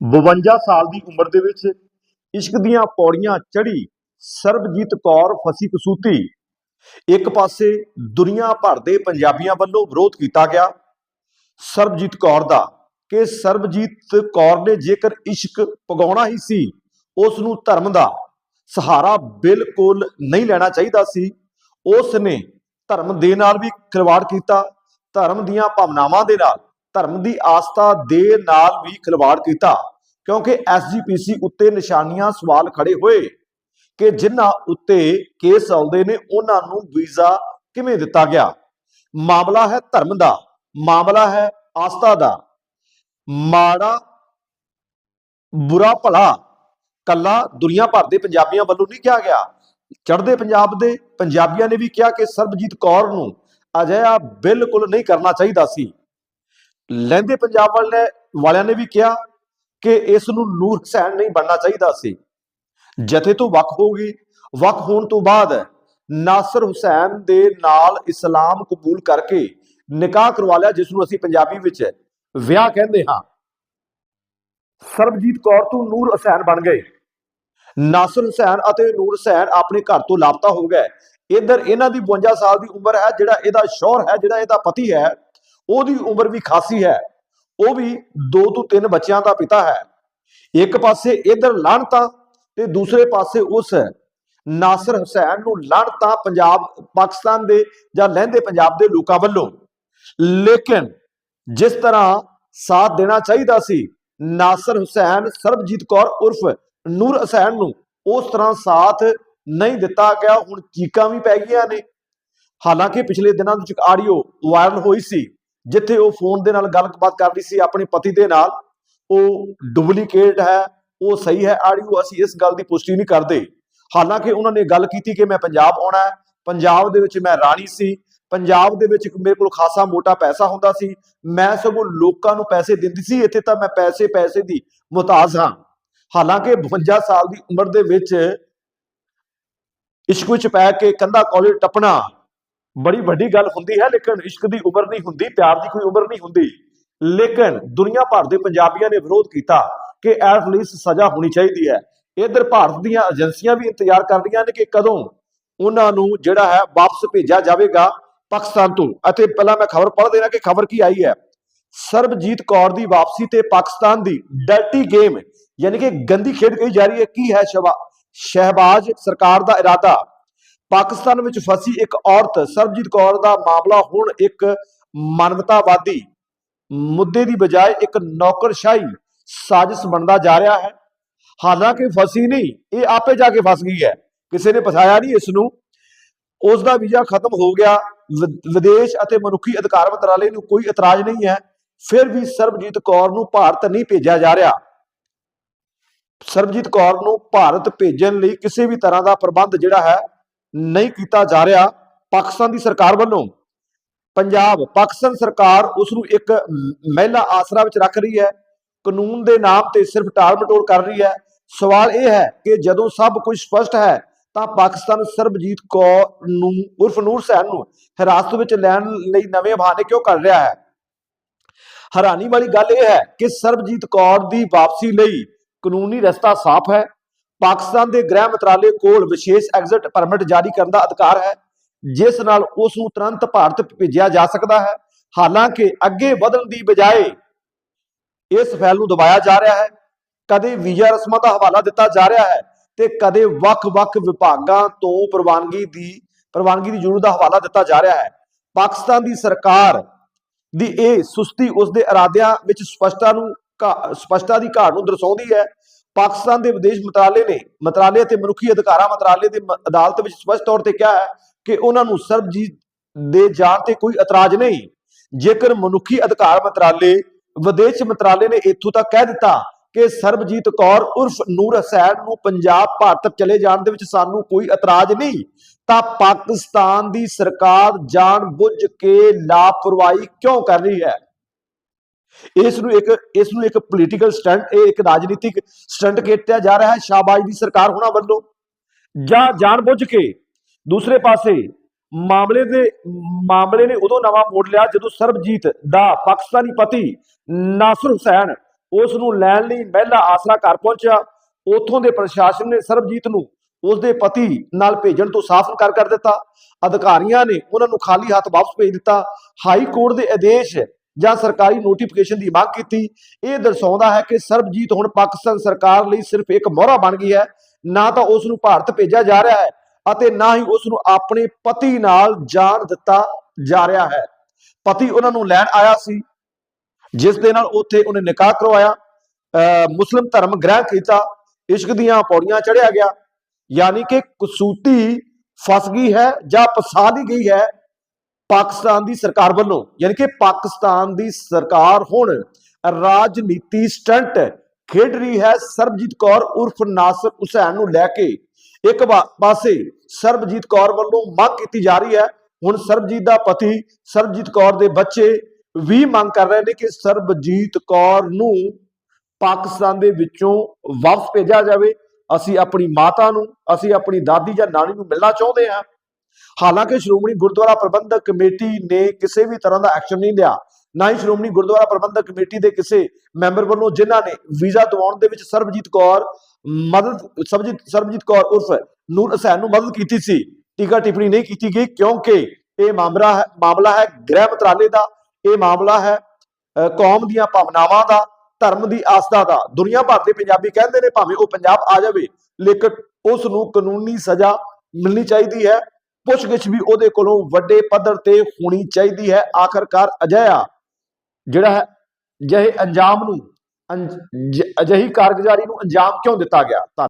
52 ਸਾਲ ਦੀ ਉਮਰ ਦੇ ਵਿੱਚ ਇਸ਼ਕ ਦੀਆਂ ਪੌੜੀਆਂ ਚੜ੍ਹੀ ਸਰਬਜੀਤ ਕੌਰ ਫਸੀ ਕਸੂਤੀ। ਇੱਕ ਪਾਸੇ ਦੁਨੀਆ ਭਰ ਦੇ ਪੰਜਾਬੀਆਂ ਵੱਲੋਂ ਵਿਰੋਧ ਕੀਤਾ ਗਿਆ। ਸਰਬਜੀਤ ਕੌਰ ਦਾ ਕਿ ਸਰਬਜੀਤ ਕੌਰ ਨੇ ਜੇਕਰ ਇਸ਼ਕ ਪਗਾਉਣਾ ਹੀ ਸੀ, ਉਸ ਨੂੰ ਧਰਮ ਦਾ ਸਹਾਰਾ ਬਿਲਕੁਲ ਨਹੀਂ ਲੈਣਾ ਚਾਹੀਦਾ ਸੀ। ਉਸ ਨੇ ਧਰਮ ਦੇ ਨਾਲ ਵੀ ਖਿਲਵਾੜ ਕੀਤਾ। ਧਰਮ ਦੀਆਂ ਭਾਵਨਾਵਾਂ ਦੇ ਨਾਲ ਧਰਮ ਦੀ ਆਸਥਾ ਦੇ ਨਾਲ ਵੀ ਖਿਲਵਾੜ ਕੀਤਾ, ਕਿਉਂਕਿ ਐਸਜੀਪੀਸੀ ਉੱਤੇ ਨਿਸ਼ਾਨੀਆਂ ਸਵਾਲ ਖੜੇ ਹੋਏ ਕਿ ਜਿਨ੍ਹਾਂ ਉੱਤੇ ਕੇਸ ਚੱਲਦੇ ਨੇ, ਉਹਨਾਂ ਨੂੰ ਵੀਜ਼ਾ ਕਿਵੇਂ ਦਿੱਤਾ ਗਿਆ? ਮਾਮਲਾ ਹੈ ਧਰਮ ਦਾ, ਮਾਮਲਾ ਹੈ ਆਸਥਾ ਦਾ। ਮਾੜਾ, ਬੁਰਾ ਭਲਾ ਕੱਲਾ ਦੁਨੀਆ ਭਰ ਦੇ ਪੰਜਾਬੀਆਂ ਵੱਲੋਂ ਨਹੀਂ ਕਿਹਾ ਗਿਆ। ਚੜ੍ਹਦੇ ਪੰਜਾਬ ਦੇ ਪੰਜਾਬੀਆਂ ਨੇ ਵੀ ਕਿਹਾ ਕਿ ਸਰਬਜੀਤ ਕੌਰ ਨੂੰ ਅਜਿਹਾ ਬਿਲਕੁਲ ਨਹੀਂ ਕਰਨਾ ਚਾਹੀਦਾ ਸੀ। ਲਹਿੰਦੇ ਪੰਜਾਬ ਵਾਲੇ ਵਾਲਿਆਂ ਨੇ ਵੀ ਕਿਹਾ ਕਿ ਇਸ ਨੂੰ ਨੂਰ ਹੁਸੈਨ ਨਹੀਂ ਬਣਨਾ ਚਾਹੀਦਾ ਸੀ। ਜਥੇ ਤੋਂ ਵੱਖ ਹੋ ਗਈ, ਵੱਖ ਹੋਣ ਤੋਂ ਬਾਅਦ ਨਾਸਰ ਹੁਸੈਨ ਦੇ ਨਾਲ ਇਸਲਾਮ ਕਬੂਲ ਕਰਕੇ ਨਿਕਾਹ ਕਰਵਾ ਲਿਆ, ਜਿਸ ਨੂੰ ਅਸੀਂ ਪੰਜਾਬੀ ਵਿੱਚ ਵਿਆਹ ਕਹਿੰਦੇ ਹਾਂ। ਸਰਬਜੀਤ ਕੌਰ ਤੋਂ ਨੂਰ ਹੁਸੈਨ ਬਣ ਗਏ। ਨਾਸਰ ਹੁਸੈਨ ਅਤੇ ਨੂਰ ਹੁਸੈਨ ਆਪਣੇ ਘਰ ਤੋਂ ਲਾਪਤਾ ਹੋ ਗਏ। ਇਧਰ ਇਹਨਾਂ ਦੀ 52 ਸਾਲ ਦੀ ਉਮਰ ਹੈ, ਜਿਹੜਾ ਇਹਦਾ ਸ਼ੌਹਰ ਹੈ, ਜਿਹੜਾ ਇਹਦਾ ਪਤੀ ਹੈ ਉਹਦੀ ਉਮਰ ਵੀ ਖਾਸੀ ਹੈ। ਉਹ ਵੀ ਦੋ ਤੋਂ ਤਿੰਨ ਬੱਚਿਆਂ ਦਾ ਪਿਤਾ ਹੈ। ਇੱਕ ਪਾਸੇ ਇਧਰ ਲਾਹਣਤਾ ਤੇ ਦੂਸਰੇ ਪਾਸੇ ਉਸ ਨਾਸਰ ਹੁਸੈਨ ਨੂੰ ਲਾਹਣਤਾ ਪੰਜਾਬ, ਪਾਕਿਸਤਾਨ ਦੇ ਜਾਂ ਲਹਿੰਦੇ ਪੰਜਾਬ ਦੇ ਲੋਕਾਂ ਵੱਲੋਂ। ਲੇਕਿਨ ਜਿਸ ਤਰ੍ਹਾਂ ਸਾਥ ਦੇਣਾ ਚਾਹੀਦਾ ਸੀ, ਨਾਸਰ ਹੁਸੈਨ, ਸਰਬਜੀਤ ਕੌਰ ਉਰਫ ਨੂਰ ਹੁਸੈਨ ਨੂੰ ਉਸ ਤਰ੍ਹਾਂ ਸਾਥ ਨਹੀਂ ਦਿੱਤਾ ਗਿਆ। ਹੁਣ ਚੀਕਾਂ ਵੀ ਪੈ ਗਈਆਂ ਨੇ। ਹਾਲਾਂਕਿ ਪਿਛਲੇ ਦਿਨਾਂ ਵਿੱਚ ਇੱਕ ਆਡੀਓ ਵਾਇਰਲ ਹੋਈ ਸੀ। ਜਿੱਥੇ ਉਹ ਫੋਨ ਦੇ ਨਾਲ ਗੱਲਬਾਤ ਕਰਦੀ ਸੀ ਆਪਣੇ ਪਤੀ ਦੇ ਨਾਲ, ਉਹ ਡੁਪਲੀਕੇਟ ਹੈ, ਉਹ ਸਹੀ ਹੈ ਆਡੀਓ ਅਸੀਂ ਇਸ ਗੱਲ ਦੀ ਪੁਸ਼ਟੀ ਨਹੀਂ ਕਰਦੇ। ਹਾਲਾਂਕਿ ਉਹਨਾਂ ਨੇ ਗੱਲ ਕੀਤੀ ਕਿ ਮੈਂ ਪੰਜਾਬ ਆਉਣਾ ਹੈ, ਪੰਜਾਬ ਦੇ ਵਿੱਚ ਮੈਂ ਰਾਣੀ ਸੀ, ਪੰਜਾਬ ਦੇ ਵਿੱਚ ਮੇਰੇ ਕੋਲ ਖਾਸਾ ਮੋਟਾ ਪੈਸਾ ਹੁੰਦਾ ਸੀ, ਮੈਂ ਸਗੋਂ ਲੋਕਾਂ ਨੂੰ ਪੈਸੇ ਦਿੰਦੀ ਸੀ, ਇੱਥੇ ਤਾਂ ਮੈਂ ਪੈਸੇ ਪੈਸੇ ਦੀ ਮੁਤਾਜ ਹਾਂ। ਹਾਲਾਂਕਿ 52 ਸਾਲ ਦੀ ਉਮਰ ਦੇ ਵਿੱਚ ਇਸ਼ਕ ਵਿੱਚ ਪੈ ਕੇ ਕੰਧਾ ਕਾਲਜ ਟੱਪਣਾ ਬੜੀ ਵੱਡੀ ਗੱਲ ਹੁੰਦੀ ਹੈ, ਲੇਕਿਨ ਇਸ਼ਕ ਦੀ ਉਮਰ ਨਹੀਂ ਹੁੰਦੀ, ਪਿਆਰ ਦੀ ਕੋਈ ਉਮਰ ਨਹੀਂ ਹੁੰਦੀ। ਲੇਕਿਨ ਦੁਨੀਆ ਭਰ ਦੇ ਪੰਜਾਬੀਆਂ ਨੇ ਵਿਰੋਧ ਕੀਤਾ ਕਿ ਐਟ ਲੀਸਟ ਸਜ਼ਾ ਹੋਣੀ ਚਾਹੀਦੀ ਹੈ। ਇਧਰ ਭਾਰਤ ਦੀਆਂ ਏਜੰਸੀਆਂ ਵੀ ਇੰਤਜ਼ਾਰ ਕਰ ਰਹੀਆਂ ਨੇ ਕਿ ਕਦੋਂ ਉਹਨਾਂ ਨੂੰ ਜਿਹੜਾ ਹੈ ਵਾਪਸ ਭੇਜਿਆ ਜਾਵੇਗਾ ਪਾਕਿਸਤਾਨ ਤੋਂ। ਅਤੇ ਪਹਿਲਾਂ ਮੈਂ ਖਬਰ ਪੜ੍ਹ ਦੇਣਾ ਕਿ ਖਬਰ ਕੀ ਆਈ ਹੈ। ਸਰਬਜੀਤ ਕੌਰ ਦੀ ਵਾਪਸੀ ਤੇ ਪਾਕਿਸਤਾਨ ਦੀ ਡਰਟੀ ਗੇਮ, ਯਾਨੀ ਕਿ ਗੰਦੀ ਖੇਡ ਕਹੀ ਜਾ ਰਹੀ ਹੈ। ਕੀ ਹੈ ਸ਼ਹਬਾ- ਸ਼ਹਿਬਾਜ਼ ਸਰਕਾਰ ਦਾ ਇਰਾਦਾ? ਪਾਕਿਸਤਾਨ ਵਿੱਚ ਫਸੀ ਇੱਕ ਔਰਤ ਸਰਬਜੀਤ ਕੌਰ ਦਾ ਮਾਮਲਾ ਹੁਣ ਇੱਕ ਮਾਨਵਤਾਵਾਦੀ ਮੁੱਦੇ ਦੀ ਬਜਾਏ ਇੱਕ ਨੌਕਰਸ਼ਾਹੀ ਸਾਜ਼ਿਸ਼ ਬਣਦਾ ਜਾ ਰਿਹਾ ਹੈ। ਹਾਲਾਂਕਿ ਫਸੀ ਨਹੀਂ, ਇਹ ਆਪੇ ਜਾ ਕੇ ਫਸ ਗਈ ਹੈ। ਕਿਸੇ ਨੇ ਫਸਾਇਆ ਨਹੀਂ ਇਸ ਨੂੰ ਉਸ ਦਾ ਵੀਜ਼ਾ ਖਤਮ ਹੋ ਗਿਆ। ਵਿ- ਵਿਦੇਸ਼ ਅਤੇ ਮਨੁੱਖੀ ਅਧਿਕਾਰ ਮੰਤਰਾਲੇ ਨੂੰ ਕੋਈ ਇਤਰਾਜ਼ ਨਹੀਂ ਹੈ। ਫਿਰ ਵੀ ਸਰਬਜੀਤ ਕੌਰ ਨੂੰ ਭਾਰਤ ਨਹੀਂ ਭੇਜਿਆ ਜਾ ਰਿਹਾ। ਸਰਬਜੀਤ ਕੌਰ ਨੂੰ ਭਾਰਤ ਭੇਜਣ ਲਈ ਕਿਸੇ ਵੀ ਤਰ੍ਹਾਂ ਦਾ ਪ੍ਰਬੰਧ ਜਿਹੜਾ ਹੈ ਨਹੀਂ ਕੀਤਾ ਜਾ ਰਿਹਾ ਪਾਕਿਸਤਾਨ ਦੀ ਸਰਕਾਰ ਵੱਲੋਂ। ਪੰਜਾਬ, ਪਾਕਿਸਤਾਨ ਸਰਕਾਰ ਉਸ ਨੂੰ ਇੱਕ ਮਹਿਲਾ ਆਸਰਾ ਵਿੱਚ ਰੱਖ ਰਹੀ ਹੈ। ਕਾਨੂੰਨ ਦੇ ਨਾਮ ਤੇ ਸਿਰਫ ਟਾਲ ਮਟੋਲ ਕਰ ਰਹੀ ਹੈ। ਸਵਾਲ ਇਹ ਹੈ ਕਿ ਜਦੋਂ ਸਭ ਕੁਝ ਸਪਸ਼ਟ ਹੈ, ਤਾਂ ਪਾਕਿਸਤਾਨ ਸਰਬਜੀਤ ਕੌਰ ਨੂੰ, ਉਰਫ ਨੂਰ ਸੈਨ ਨੂੰ ਹਿਰਾਸਤ ਵਿੱਚ ਲੈਣ ਲਈ ਨਵੇਂ ਬਹਾਨੇ ਕਿਉਂ ਕਰ ਰਿਹਾ ਹੈ? ਹੈਰਾਨੀ ਵਾਲੀ ਗੱਲ ਇਹ ਹੈ ਕਿ ਸਰਬਜੀਤ ਕੌਰ ਦੀ ਵਾਪਸੀ ਲਈ ਕਾਨੂੰਨੀ ਰਸਤਾ ਸਾਫ਼ ਹੈ। ਪਾਕਿਸਤਾਨ ਦੇ ਗ੍ਰਹਿ ਮੰਤਰਾਲੇ ਕੋਲ ਵਿਸ਼ੇਸ਼ ਐਗਜ਼ਿਟ ਪਰਮਿਟ ਜਾਰੀ ਕਰਨ ਦਾ ਅਧਿਕਾਰ ਹੈ, ਜਿਸ ਨਾਲ ਉਸ ਨੂੰ ਤੁਰੰਤ ਭਾਰਤ ਭੇਜਿਆ ਜਾ ਸਕਦਾ ਹੈ। ਹਾਲਾਂਕਿ ਅੱਗੇ ਵਧਣ ਦੀ ਬਜਾਏ ਇਸ ਫੈਲ ਨੂੰ ਦਬਾਇਆ ਜਾ ਰਿਹਾ ਹੈ। ਕਦੇ ਵੀਜ਼ਾ ਰਸਮਾਂ ਦਾ ਹਵਾਲਾ ਦਿੱਤਾ ਜਾ ਰਿਹਾ ਹੈ ਤੇ ਕਦੇ ਵੱਖ-ਵੱਖ ਵਿਭਾਗਾਂ ਤੋਂ ਪ੍ਰਵਾਨਗੀ ਦੀ ਪ੍ਰਵਾਨਗੀ ਦੀ ਜ਼ਰੂਰਤ ਦਾ ਹਵਾਲਾ ਦਿੱਤਾ ਜਾ ਰਿਹਾ ਹੈ। ਪਾਕਿਸਤਾਨ ਦੀ ਸਰਕਾਰ ਦੀ ਇਹ ਸੁਸਤੀ ਉਸ ਦੇ ਇਰਾਦਿਆਂ ਵਿੱਚ ਸਪਸ਼ਟਤਾ ਨੂੰ ਸਪਸ਼ਟਤਾ ਦੀ ਘਾਟ ਨੂੰ ਦਰਸਾਉਂਦੀ ਹੈ। ਪਾਕਿਸਤਾਨ ਦੇ ਵਿਦੇਸ਼ ਮੰਤਰਾਲੇ ਨੇ ਮੰਤਰਾਲੇ ਅਤੇ ਮਨੁੱਖੀ ਅਧਿਕਾਰਾਂ ਮੰਤਰਾਲੇ ਦੇ ਅਦਾਲਤ ਵਿੱਚ ਸਪਸ਼ਟ ਤੌਰ ਤੇ ਕਿਹਾ ਹੈ ਕਿ ਉਹਨਾਂ ਨੂੰ ਸਰਬਜੀਤ ਦੇ ਜਾਣ ਤੇ ਕੋਈ ਇਤਰਾਜ਼ ਨਹੀਂ। ਜੇਕਰ ਮਨੁੱਖੀ ਅਧਿਕਾਰ ਮੰਤਰਾਲੇ, ਵਿਦੇਸ਼ ਮੰਤਰਾਲੇ ਨੇ ਇੱਥੋਂ ਤੱਕ ਕਹਿ ਦਿੱਤਾ ਕਿ ਸਰਬਜੀਤ ਕੌਰ ਉਰਫ ਨੂਰ ਹਸੈਨ ਨੂੰ ਪੰਜਾਬ, ਭਾਰਤ ਚਲੇ ਜਾਣ ਦੇ ਵਿੱਚ ਸਾਨੂੰ ਕੋਈ ਇਤਰਾਜ਼ ਨਹੀਂ, ਤਾਂ ਪਾਕਿਸਤਾਨ ਦੀ ਸਰਕਾਰ ਜਾਣ ਬੁੱਝ ਕੇ ਲਾਪਰਵਾਹੀ ਕਿਉਂ ਕਰ ਰਹੀ ਹੈ? ਇਸ ਨੂੰ ਇੱਕ, ਇਸ ਨੂੰ ਇੱਕ ਪੋਲੀਟੀਕਲ ਸਟੰਟ ਇਹ ਇੱਕ ਰਾਜਨੀਤਿਕ ਸਟੰਟ ਕੀਤਾ ਜਾ ਰਿਹਾ ਹੈ। ਸ਼ਾਬਾਸ਼ ਦੀ ਸਰਕਾਰ ਹੋਣਾ ਵੱਲੋਂ। ਜਾਂ ਜਾਣ ਕੇ ਦੂਸਰੇ ਪਾਸੇ ਮਾਮਲੇ ਦੇ, ਮਾਮਲੇ ਨੇ ਉਦੋਂ ਨਵਾਂ ਮੋੜ ਲਿਆ ਜਦੋਂ ਸਰਬਜੀਤ ਦਾ ਪਾਕਿਸਤਾਨੀ ਪਤੀ ਨਾਸਰ ਹੁਸੈਨ ਉਸ ਨੂੰ ਲੈਣ ਲਈ ਮਹਿਲਾ ਆਸਰਾ ਘਰ ਪਹੁੰਚਿਆ। ਉਥੋਂ ਦੇ ਪ੍ਰਸ਼ਾਸਨ ਨੇ ਸਰਬਜੀਤ ਨੂੰ ਉਸਦੇ ਪਤੀ ਨਾਲ ਭੇਜਣ ਤੋਂ ਸਾਫ਼ ਇਨਕਾਰ ਕਰ ਦਿੱਤਾ। ਅਧਿਕਾਰੀਆਂ ਨੇ ਉਹਨਾਂ ਨੂੰ ਖਾਲੀ ਹੱਥ ਵਾਪਸ ਭੇਜ ਦਿੱਤਾ। ਹਾਈ ਕੋਰਟ ਦੇ ਆਦੇਸ਼ ਜਾਂ ਸਰਕਾਰੀ ਨੋਟੀਫਿਕੇਸ਼ਨ ਦੀ ਮੰਗ ਕੀਤੀ, ਇਹ ਦਰਸਾਉਂਦਾ ਹੈ ਕਿ ਸਰਬਜੀਤ ਹੁਣ ਪਾਕਿਸਤਾਨ ਸਰਕਾਰ ਲਈ ਸਿਰਫ ਇੱਕ ਮੋਹਰਾ ਬਣ ਗਈ ਹੈ, ਨਾ ਤਾਂ ਉਸ ਨੂੰ ਭਾਰਤ ਭੇਜਿਆ ਜਾ ਰਿਹਾ ਹੈ ਅਤੇ ਨਾ ਹੀ ਉਸ ਨੂੰ ਆਪਣੇ ਪਤੀ ਨਾਲ ਜਾਣ ਦਿੱਤਾ ਜਾ ਰਿਹਾ ਹੈ। ਪਤੀ ਉਹਨਾਂ ਨੂੰ ਲੈਣ ਆਇਆ ਸੀ, ਜਿਸ ਦੇ ਨਾਲ ਉੱਥੇ ਉਹਨੇ ਨਿਕਾਹ ਕਰਵਾਇਆ, ਅਹ ਮੁਸਲਿਮ ਧਰਮ ਗ੍ਰਹਿਣ ਕੀਤਾ, ਇਸ਼ਕ ਦੀਆਂ ਪੌੜੀਆਂ ਚੜਿਆ ਗਿਆ, ਯਾਨੀ ਕਿ ਕਸੂਤੀ ਫਸ ਗਈ ਹੈ ਜਾਂ ਫਸਾ ਲਈ ਗਈ ਹੈ। ਪਾਕਿਸਤਾਨ ਦੀ ਸਰਕਾਰ ਵੱਲੋਂ, ਯਾਨੀ ਕਿ ਪਾਕਿਸਤਾਨ ਦੀ ਸਰਕਾਰ ਹੁਣ ਰਾਜਨੀਤੀ ਸਟੰਟ ਖੇਡ ਰਹੀ ਹੈ। ਸਰਬਜੀਤ ਕੌਰ ਉਰਫ ਨਾਸਰ ਹੁਸੈਨ ਨੂੰ ਲੈ ਕੇ ਇੱਕ ਪਾਸੇ ਸਰਬਜੀਤ ਕੌਰ ਵੱਲੋਂ ਮੰਗ ਕੀਤੀ ਜਾ ਰਹੀ ਹੈ। ਹੁਣ ਸਰਬਜੀਤ ਦਾ ਪਤੀ ਸਰਬਜੀਤ ਕੌਰ ਦੇ ਬੱਚੇ ਵੀ ਮੰਗ ਕਰ ਰਹੇ ਨੇ ਕਿ ਸਰਬਜੀਤ ਕੌਰ ਨੂੰ ਪਾਕਿਸਤਾਨ ਦੇ ਵਿੱਚੋਂ ਵਾਪਸ ਭੇਜਿਆ ਜਾਵੇ। ਅਸੀਂ ਆਪਣੀ ਮਾਤਾ ਨੂੰ, ਅਸੀਂ ਆਪਣੀ ਦਾਦੀ ਜਾਂ ਨਾਨੀ ਨੂੰ ਮਿਲਣਾ ਚਾਹੁੰਦੇ ਹਾਂ। ਹਾਲਾਂਕਿ ਸ਼੍ਰੋਮਣੀ ਗੁਰਦੁਆਰਾ ਪ੍ਰਬੰਧਕ ਕਮੇਟੀ ਨੇ ਕਿਸੇ ਵੀ ਤਰ੍ਹਾਂ ਦਾ ਐਕਸ਼ਨ ਨਹੀਂ ਲਿਆ। ਨਾ ਹੀ ਸ਼੍ਰੋਮਣੀ ਗੁਰਦੁਆਰਾ ਪ੍ਰਬੰਧਕ ਕਮੇਟੀ ਦੇ ਕਿਸੇ ਮੈਂਬਰ ਵੱਲੋਂ, ਜਿਨ੍ਹਾਂ ਨੇ ਵੀਜ਼ਾ ਦਿਵਾਉਣ ਦੇ ਵਿੱਚ ਸਰਬਜੀਤ ਕੌਰ ਮਦਦ, ਸਰਬਜੀਤ ਸਰਬਜੀਤ ਕੌਰ ਉਰਫ ਨੂਰ ਹੁਸੈਨ ਨੂੰ ਮਦਦ ਕੀਤੀ ਸੀ। ਟੀਕਾ ਟਿੱਪਣੀ ਨਹੀਂ ਕੀਤੀ ਗਈ, ਕਿਉਂਕਿ ਇਹ ਮਾਮਲਾ ਹੈ ਮਾਮਲਾ ਹੈ ਗ੍ਰਹਿ ਮੰਤਰਾਲੇ ਦਾ, ਇਹ ਮਾਮਲਾ ਹੈ ਕੌਮ ਦੀਆਂ ਭਾਵਨਾਵਾਂ ਦਾ, ਧਰਮ ਦੀ ਆਸਥਾ ਦਾ। ਦੁਨੀਆ ਭਰ ਦੇ ਪੰਜਾਬੀ ਕਹਿੰਦੇ ਨੇ ਭਾਵੇਂ ਉਹ ਪੰਜਾਬ ਆ ਜਾਵੇ, ਲੇਕਿਨ ਉਸ ਨੂੰ ਕਾਨੂੰਨੀ ਸਜ਼ਾ ਮਿਲਣੀ ਚਾਹੀਦੀ ਹੈ। ਪੁੱਛਗਿੱਛ ਵੀ ਉਹਦੇ ਕੋਲੋਂ ਵੱਡੇ ਪੱਧਰ ਤੇ ਹੋਣੀ ਚਾਹੀਦੀ ਹੈ। ਆਖਰਕਾਰ ਅਜਿਹਾ ਜਿਹੜਾ ਹੈ ਜਿਹੇ ਅੰਜਾਮ ਨੂੰ ਅੰਜ- ਅਜਿਹੀ ਕਾਰਗੁਜ਼ਾਰੀ ਨੂੰ ਅੰਜਾਮ ਕਿਉਂ ਦਿੱਤਾ ਗਿਆ? ਧੰਨ-